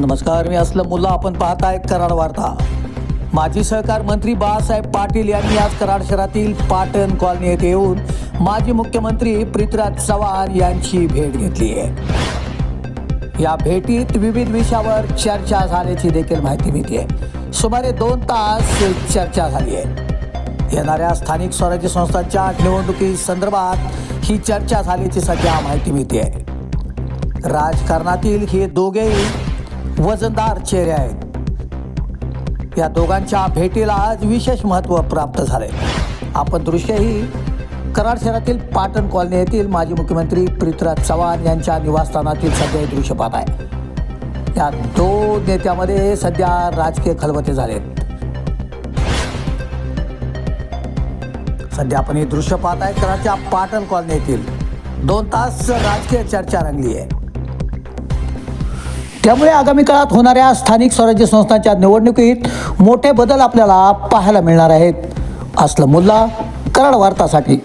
नमस्कार मी असलम मुल्ला. आपण पाहताय कराड वार्ता. माजी सहकार मंत्री बाळासाहेब पाटील यांनी आज कराड शहरातील पाटण कॉलनी येथे येऊन माजी मुख्यमंत्री पृथ्वीराज चव्हाण यांची भेट घेतली आहे. या भेटीत विविध विषयावर चर्चा झाल्याची देखील माहिती मिळते सुमारे दोन तास चर्चा झाली आहे. येणाऱ्या स्थानिक स्वराज्य संस्थांच्या निवडणुकी संदर्भात ही चर्चा झाल्याची सध्या माहिती मिळते आहे. राजकारणातील हे दोघेही वजनदार चेहरे आहेत. या दोघांच्या भेटीला आज विशेष महत्त्व प्राप्त झाले आपण दृश्यही कराड शहरातील पाटण कॉलनी येथील माजी मुख्यमंत्री पृथ्वीराज चव्हाण यांच्या निवासस्थानातील सध्या हे दृश्य पाहत आहे. या दोन नेत्यामध्ये सध्या राजकीय खलबते झाले सध्या आपण हे दृश्य पाहत आहे कराडच्या पाटण कॉलनी येथील दोन तास राजकीय चर्चा रंगली आहे. त्यामुळे आगामी काळात होणाऱ्या स्थानिक स्वराज्य संस्थांच्या निवडणुकीत मोठे बदल आपल्याला पाहायला मिळणार आहेत. असलं मुल्ला कराड वार्तासाठी.